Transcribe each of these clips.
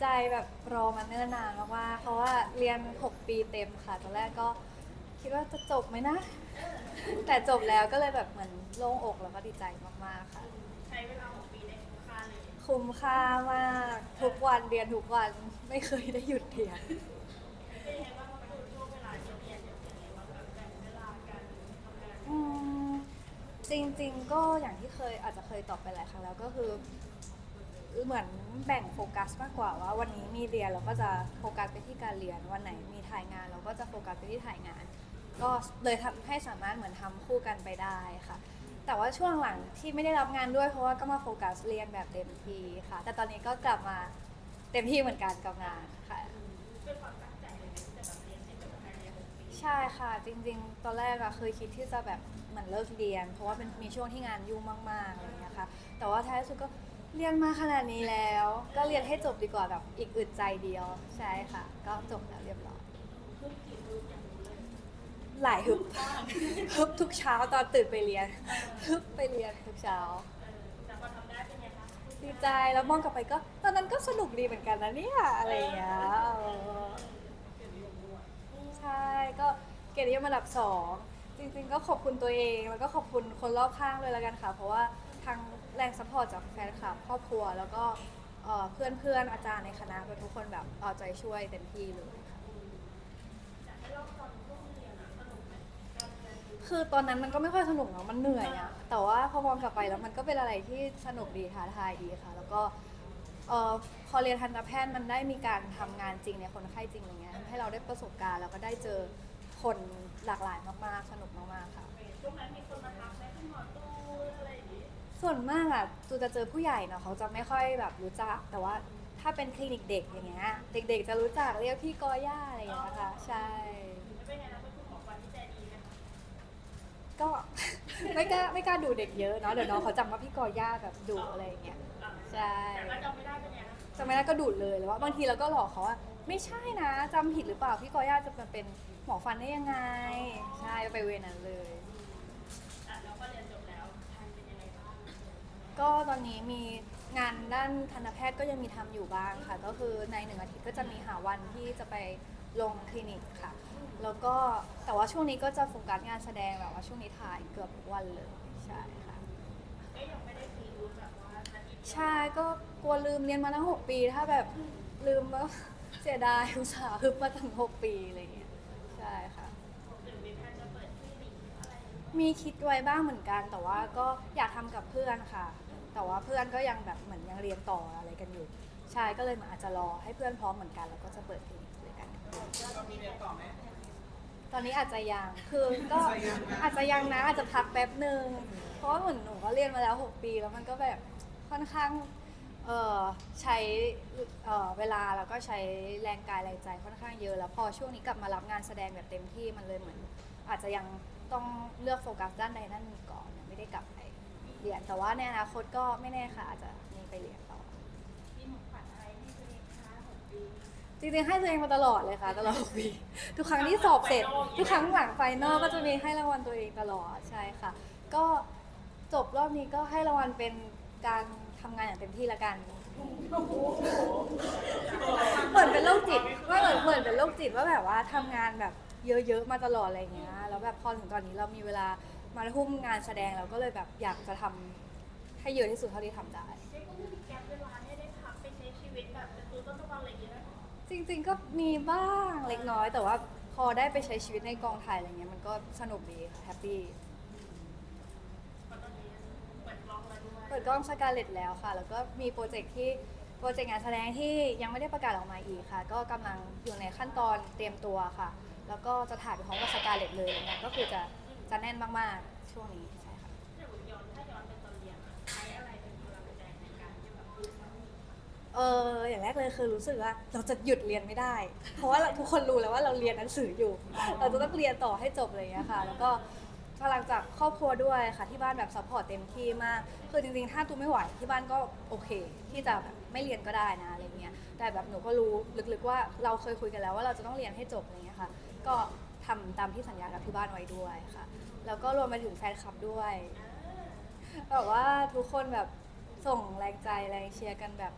ใจแบบรอมาเนิ่นนานมากๆเพราะว่าเรียน 6 ปีเต็มค่ะตอนแรกก็คิดว่าจะจบไหมนะ แต่จบแล้วก็เลยแบบเหมือนโล่งอกแล้วก็ดีใจมากๆค่ะ ใช้เวลาหกปีได้คุ้มค่าเลยคุ้มค่ามาก ทุกวันเรียนทุกวันไม่เคยได้หยุดเรียน เป็นยังไงบ้างคือช่วงเวลาที่เรียนเนี่ยเป็นยังไงบ้างแบบแบ่งเวลากันทำงาน อืมจริงๆ ก็อย่างที่เคยอาจจะเคยตอบไปหลายครั้งแล้วก็คือ เหมือนแบ่งโฟกัสมากกว่าว่า วันนี้มีเรียนเราก็จะโฟกัสไปที่การเรียน วันไหนมีถ่ายงานเราก็จะโฟกัสไปที่ถ่ายงาน ก็เลยทำให้สามารถเหมือนทำคู่กันไปได้ค่ะ แต่ว่าช่วงหลังที่ไม่ได้รับงานด้วยเพราะว่าก็มาโฟกัสเรียนแบบเต็มที่ค่ะ แต่ตอนนี้ก็กลับมาเต็มที่เหมือนกันกับงานค่ะเป็นความตั้งใจเลยที่จะแบบเรียนให้จบภายในหกปีใช่ค่ะ จริง ๆ ตอนแรกอะเคยคิดที่จะแบบเหมือนเลิกเรียน เพราะว่าเป็นมีช่วงที่งานยุ่งมากๆอะไรอย่างเงี้ยค่ะแต่ว่าท้ายสุดก็ เรียนมาขนาดนี้แล้ว ก็เรียนให้จบดีกว่าแบบอีกอึดใจเดียวใช่ค่ะ ก็จบแล้วเรียบร้อยหลายฮึบฮึบทุกเช้าตอนตื่นไปเรียนฮึบไปเรียนทุกเช้าดีใจแล้วมองกลับไปก็ ตอนนั้นก็สนุกดีเหมือนกันนะเนี่ยอะไรอย่างเงี้ยใช่ก็เกียรตินิยมอันดับสองจริงๆ ก็ขอบคุณตัวเองแล้วก็ขอบคุณคนรอบข้างเลยละกันค่ะ เพราะว่า ทางแรงซัพพอร์ตจากแฟนคลับครอบครัว แล้วก็เพื่อนเพื่อนๆอาจารย์ในคณะทุกคนแบบเอาใจช่วยเต็มที่เลยค่ะคือตอนนั้นมันก็ไม่ค่อยสนุกเนาะมันเหนื่อยอะแต่ว่าพอมองกลับไปแล้วมันก็เป็นอะไรที่สนุกดีท้าทายดีค่ะ แล้วก็เอ่อพอเรียนทันตแพทย์มันได้มีการทำงานจริงในคนไข้จริงอะไรเงี้ยทำให้เราได้ประสบการณ์แล้วก็ได้เจอคนหลากหลายมากๆ สนุกมากๆค่ะ ส่วนมากอะจูจะเจอผู้ใหญ่เนาะเขาจะไม่ค่อยแบบรู้จัก แต่ว่าถ้าเป็นคลินิกเด็กอย่างเงี้ยเด็ก ๆ จะรู้จักเรียกพี่กอย่าอะไรอย่างเงี้ยค่ะใช่ แล้วเป็นไงนะเป็นคุณหมอฟันที่ใจดีไหมคะก็ ไม่กล้าไม่กล้าดูเด็กเยอะเนาะเดี๋ยวน้องเขาจำว่าพี่กอย่าแบบดุอะไรอย่างเงี้ยอะใช่แต่ก็จำไม่ได้เป็นไงนะจำไม่ได้ก็ดูเลยหรือว่าบางทีเราก็หลอกเขาว่าไม่ใช่นะจำผิดหรือเปล่าพี่กอย่าจะมาเป็นหมอฟันได้ยังไง ใช่ไปเวรนั้นเลย อะแล้วก็เรียนจบแล้วทานเป็นยังไงบ้าง ก็ตอนนี้มีงานด้านทันตแพทย์ก็ยังมีทำอยู่บ้างค่ะ ก็คือในหนึ่งอาทิตย์ก็จะมีหาวันที่จะไปลงคลินิกค่ะ แล้วก็แต่ว่าช่วงนี้ก็จะโฟกัสงานแสดงแบบว่าช่วงนี้ถ่ายเกือบทุกวันเลยใช่ค่ะใช่ก็กลัวลืมเรียนมาตั้ง 6 ปี ถ้าแบบลืมก็ เสียดายอุตส่าห์ฮึบมาตั้ง 6 ปีอะไรอย่างเงี้ยใช่ค่ะ หรือมีแพทย์จะเปิดคลินิกอะไร มีคิดไว้บ้างเหมือนกัน แต่ว่าก็อยากทำกับเพื่อนค่ะ แต่ว่าเพื่อนก็ยังแบบเหมือนยังเรียนต่ออะไรกันอยู่ใช่ก็เลยเหมือนอาจจะรอให้เพื่อนพร้อมเหมือนกันแล้วก็จะเปิดคลินิกด้วยกันตอนนี้อาจจะยังคือก็อาจจะยังนะอาจจะพักแป๊บหนึ่งเพราะว่าเหมือนหนูก็เรียนมาแล้ว 6 ปี แล้วมันก็แบบค่อนข้างเอ่อใช้เอ่อเวลาแล้วก็ใช้แรงกายแรงใจค่อนข้างเยอะ แล้วพอช่วงนี้กลับมารับงานแสดงแบบเต็มที่มันเลยเหมือน อาจจะยัง ต้องเลือกโฟกัสด้านใดด้านหนึ่งก่อนยังไม่ได้กลับไปเรียนแต่ว่าในอนาคตก็ไม่แน่ค่ะอาจจะมีไปเรียนต่อ มีของขวัญอะไรให้ตัวเองคะหกปีจริงๆให้ตัวเองมาตลอดเลยค่ะ ตลอดปี ทุกครั้งที่สอบเสร็จ ทุกครั้งหลังไฟนอลก็จะมีให้รางวัลตัวเองตลอดใช่ค่ะ ก็จบรอบนี้ก็ให้รางวัลเป็นการทำงานอย่างเต็มที่ละกัน เหมือนเป็นโรคจิตว่าเหมือนเหมือนเป็นโรคจิตว่าแบบว่าทำงานแบบ เยอะๆมาตลอดอะไรเงี้ยแล้วแบบพอถึงตอนนี้เรามีเวลามาทุ่มงานแสดงเราก็เลยแบบอยากจะทำให้เยอะที่สุดเท่าที่ทำได้ เจ๊ก็มีแกปเวลาให้ได้พักไปใช้ชีวิตแบบเป็นตัวต้นตะวันอะไรอย่างเงี้ยนะจริงๆก็มีบ้างเล็กน้อย แต่ว่าพอได้ไปใช้ชีวิตในกองถ่ายอะไรเงี้ยมันก็สนุกดีค่ะแฮปปี้เพราะตอนนี้เปิดกล้องแล้วด้วยเปิดกล้องสกาเลตแล้วค่ะ แล้วก็มีโปรเจกต์ที่โปรเจกต์งานแสดงที่ยังไม่ได้ประกาศออกมาอีกค่ะ ก็กำลังอยู่ในขั้นตอนเตรียมตัวค่ะ แล้วก็จะถ่ายไปพร้อมกับสกาเลตเลยเนี่ยก็คือจะจะแน่นมากๆช่วงนี้ใช่ค่ะเอออย่างแรกเลยคือรู้สึกว่าเราจะหยุดเรียนไม่ได้ เพราะว่าเราทุกคนรู้แล้วว่าเราเรียนหนังสืออยู่ เราจะต้องเรียนต่อให้จบอะไรอย่างเงี้ยค่ะ แล้วก็พลังจากครอบครัวด้วยค่ะที่บ้านแบบซัพพอร์ตเต็มที่มาก คือจริงๆ ถ้าตูไม่ไหวที่บ้านก็โอเค ที่จะแบบไม่เรียนก็ได้นะอะไรเงี้ย แต่แบบหนูก็รู้ลึกๆว่าเราเคยคุยกันแล้วว่าเราจะต้องเรียนให้จบอะไรเงี้ยค่ะ ก็ทำตามที่สัญญากับที่บ้านไว้ด้วยค่ะ แล้วก็รวมไปถึงแฟนคลับด้วยแบบว่าทุกคนแบบส่งแรงใจแรงเชียร์กันแบบ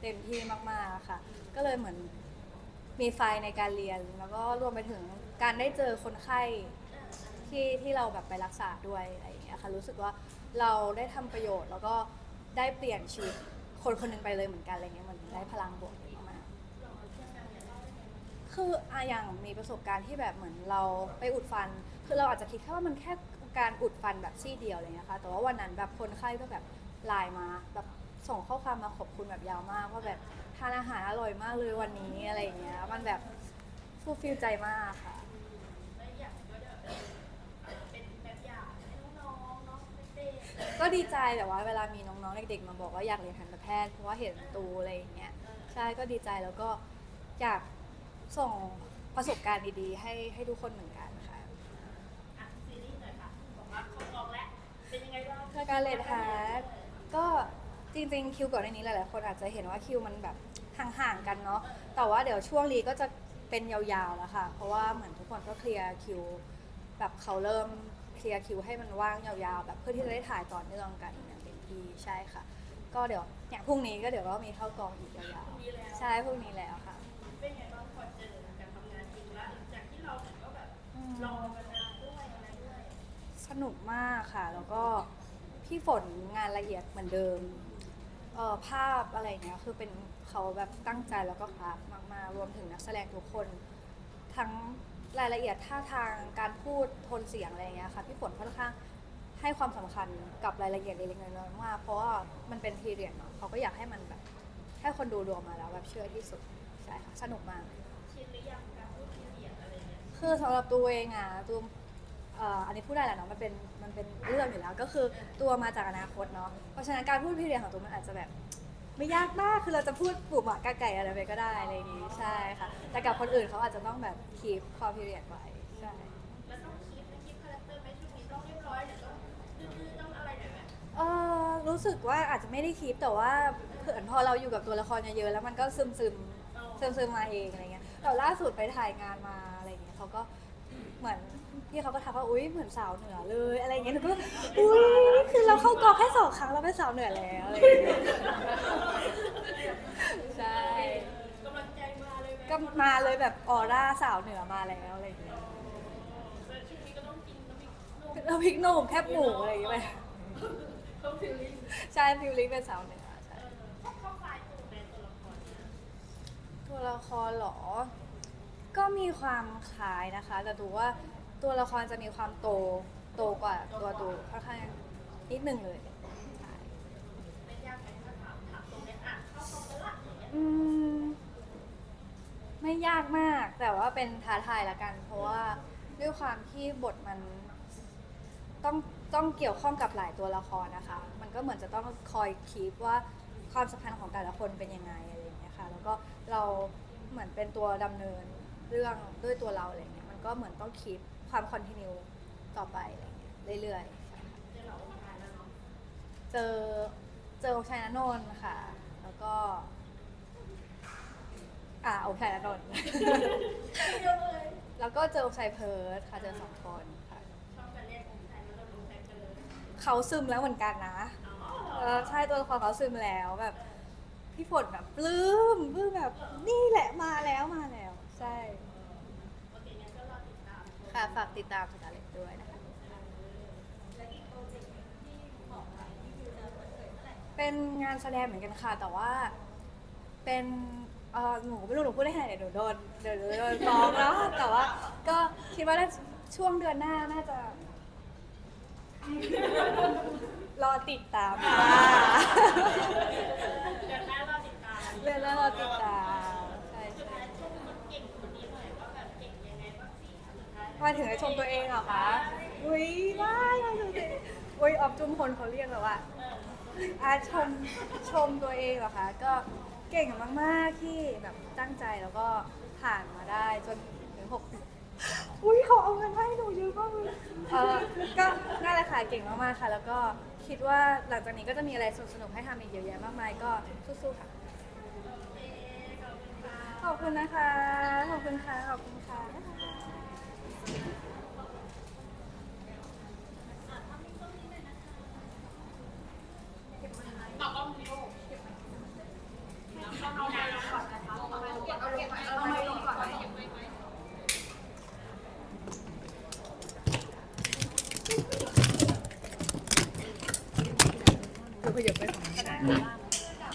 เต็มที่มากๆค่ะ ก็เลยเหมือนมีไฟในการเรียน แล้วก็รวมไปถึงการได้เจอคนไข้ที่ที่เราแบบไปรักษาด้วยอะไรอย่างเงี้ยค่ะรู้สึกว่าเราได้ทำประโยชน์แล้วก็ได้เปลี่ยนชีวิต คนคนหนึงไปเลยเหมือนกันอะไรเงี้ยเหมือนได้พลังบวกมากคืออะอย่างมีประสบการณ์ที่แบบเหมือนเราไปอุดฟัน คือเราอาจจะคิดแค่ว่ามันแค่การอุดฟันแบบซี่เดียวอะไรเลยนะคะแต่ว่าวันนั้นแบบคนไข้ก็แบบไลน์มาแบบส่งข้อความมาขอบคุณแบบยาวมากว่าแบบทานอาหารอร่อยมากเลยวันนี้อะไรอย่างเงี้ยมันแบบฟูลฟิลใจมากค่ะ แล้วอยากก็จะเป็นแบบอย่างให้น้องๆเนาะเด็ กก็ดีใจแต่ว่าเวลามีน้องๆเด็กๆมาบอกว่าอยากเรียนทันตแพทย์เพราะว่าเห็นตูอะไรอย่างเงี้ยใช่ก็ดีใจแล้วก็อยากส่งประสบการณ์ดีๆ ให้ให้ทุกคนเหมือนกันค่ะๆอะซีรีส์หน่อยค่ะบอกว่าเขาลองแล้วเป็นยังไงบ้างเพื่อการเลดฮาร์ดก็จริงๆคิวก่อนในนี้หลายๆคนอาจจะเห็นว่าคิวมันแบบห่างๆกันเนาะแต่ว่าเดี๋ยวช่วงนี้ก็จะเป็นยาวๆแล้วค่ะ เพราะว่าเหมือนทุกคนก็เคลียร์คิว แบบเขาเริ่ม เคลียร์คิวให้มันว่างยาวๆแบบเพื่อที่จะได้ถ่ายต่อเนื่องกันอย่างเต็มที่ใช่ค่ะ ก็เดี๋ยวเนี่ยพรุ่งนี้ก็เดี๋ยวก็มีเข้ากองอีกยาวมีแล้ว ๆใช่พรุ่งนี้แล้วค่ะ เป็นไงบ้างพอเจอการทำงานจริงแล้วหลังจากที่เราเนี่ยก็แบบรอกันนานด้วยอะไรด้วยสนุกมากค่ะ แล้วก็พี่ฝนงานละเอียดเหมือนเดิมเอ่อภาพอะไรเงี้ยคือเป็นเขาแบบตั้งใจแล้วก็คราฟมากๆ รวมถึงนักแสดงทุกคน ทั้ง รายละเอียดท่าทางการพูดโทนเสียงอะไรเงี้ยค่ะพี่ฝนค่อนข้างให้ความสำคัญกับรายละเอียดเล็กๆน้อยๆมากเพราะว่ามันเป็นทีเรียนเนาะเขาก็อยากให้มันแบบให้คนดูดูออกมาแล้วแบบเชื่อที่สุดใช่ค่ะสนุกมาก ชินหรือยังการพูดพีเรียดอะไรเนี่ยคือสำหรับตัวเองอะตัวเอ่ออันนี้พูดได้แหละเนาะมันเป็นมันเป็นเรื่องอยู่แล้วก็คือตัวมาจากอนาคตเนาะเพราะฉะนั้นการพูดพีเรียนของตัวมันอาจจะแบบ ไม่ยากมากคือเราจะพูดปลูกหมากาไก่อะไรไปก็ได้อะไรอย่างงี้ใช่ค่ะ แต่กับคนอื่นเขาอาจจะต้องแบบคีปความพีเรียดไว้ใช่แล้วต้องคิดนะคิดคาแรคเตอร์ไหมช่วงนี้ต้องเรียบร้อยหรือต้องดื้อๆต้องอะไรหน่อยไหมเออรู้สึกว่าอาจจะไม่ได้คีปแต่ว่าเผื่อพอเราอยู่กับตัวละครเยอะๆแล้วมันก็ซึมซึมๆซึมซึมมาเองอะไรเงี้ยแต่ล่าสุดไปถ่ายงานมาอะไรเงี้ยเขาก็ เหมือนพี่เขาก็ทักว่าอุ้ยเหมือนสาวเหนือเลยอะไรเงี้ยหนูก็อุ้ยคือเราเข้ากองแค่สองครั้งเราเป็นสาวเหนือแล้วอะไรอย่างเงี้ยใช่กำลังใจมาเลยไหมก็มาเลยแบบออร่าสาวเหนือมาแล้วอะไรเงี้ยแต่ช่วงนี้ก็ต้องกินน้ำพริกนุ่มเราพริกหนุ่มแคบหมูอะไรอย่างเงี้ยต้องฟิลลิ่งใช่ฟิลลิ่งเป็นสาวเหนือใช่เออเข้าเข้าคลายตัวละครเนี่ยตัวละครเหรอ ก็มีความคล้ายนะคะ แต่ดูว่าตัวละครจะมีความโตโตกว่าตัวตูค่อนข้างนิดนึงเลยใช่ไม่ยากไหมถ้าถามถามตรงเนี้ยอะเข้าตรงกันละอย่างเงี้ยอืมไม่ยากมากแต่ว่าเป็นท้าทายละกัน เพราะว่าด้วยความที่บทมันต้องต้องเกี่ยวข้องกับหลายตัวละครนะคะ มันก็เหมือนจะต้องคอยคีปว่าความสัมพันธ์ของแต่ละคนเป็นยังไงอะไรอย่างเงี้ยค่ะ แล้วก็เราเหมือนเป็นตัวดำเนิน เรื่องด้วยตัวเราอะไรเงี้ยมันก็เหมือนต้องคีปความคอนติเนียต่อไปอะไรเงี้ยเรื่อยๆใช่ค่ะเดี๋ยวเราทานแล้วเนาะเจอเจอองค์ชายนนท์ค่ะ แล้วก็ อ่าองค์ชายนนท์เดียวเลยแล้วก็เจอองค์ชายเพิร์ดค่ะเจอสองคนค่ะ ชอบการเรียกองค์ชายแล้วเราลงแทนกันเลยเขาซึมแล้วเหมือนกันนะอ๋อเออใช่ตัวละครเขาซึมแล้วแบบ พี่ฝนแบบปลื้มปลื้มแบบนี่แหละมาแล้วมาแล้ว ใช่ โอเคงั้นก็รอติดตามค่ะฝากติดตามสตาร์เล็กด้วยนะคะ และอีกโปรเจกต์ที่บอกไปที่คือจะเปิดเผยเมื่อไหร่เป็นงานแสดงเหมือนกันค่ะ แต่ว่าเป็นเออหนูไม่รู้หนูพูดได้ไงเดี๋ยวหนูโดนเดี๋ยวหนูโดนฟ้องแล้วแต่ว่าก็คิดว่าน่าช่วงเดือนหน้าน่าจะ รอติดตามค่ะเดือนหน้ารอติดตาม เดือนหน้ารอติดตาม มาถึงจะชมตัวเองเหรอคะ อุ้ยว้ายมาดูสิอุ้ยออบจุมพลเขาเรียกแล้วว่าอาชมชมตัวเองเหรอคะ ก็เก่งมากๆที่แบบตั้งใจแล้วก็ผ่านมาได้จนถึงหกปีอุ้ยเขาเอาเงินมาให้หนูเยอะมากเลยเออก็นั่นแหละค่ะเก่งมากๆค่ะ แล้วก็คิดว่าหลังจากนี้ก็จะมีอะไรสนุกๆให้ทำอีกเยอะแยะมากมายก็สู้ๆค่ะขอบคุณนะคะ ขอบคุณค่ะ ขอบคุณค่ะ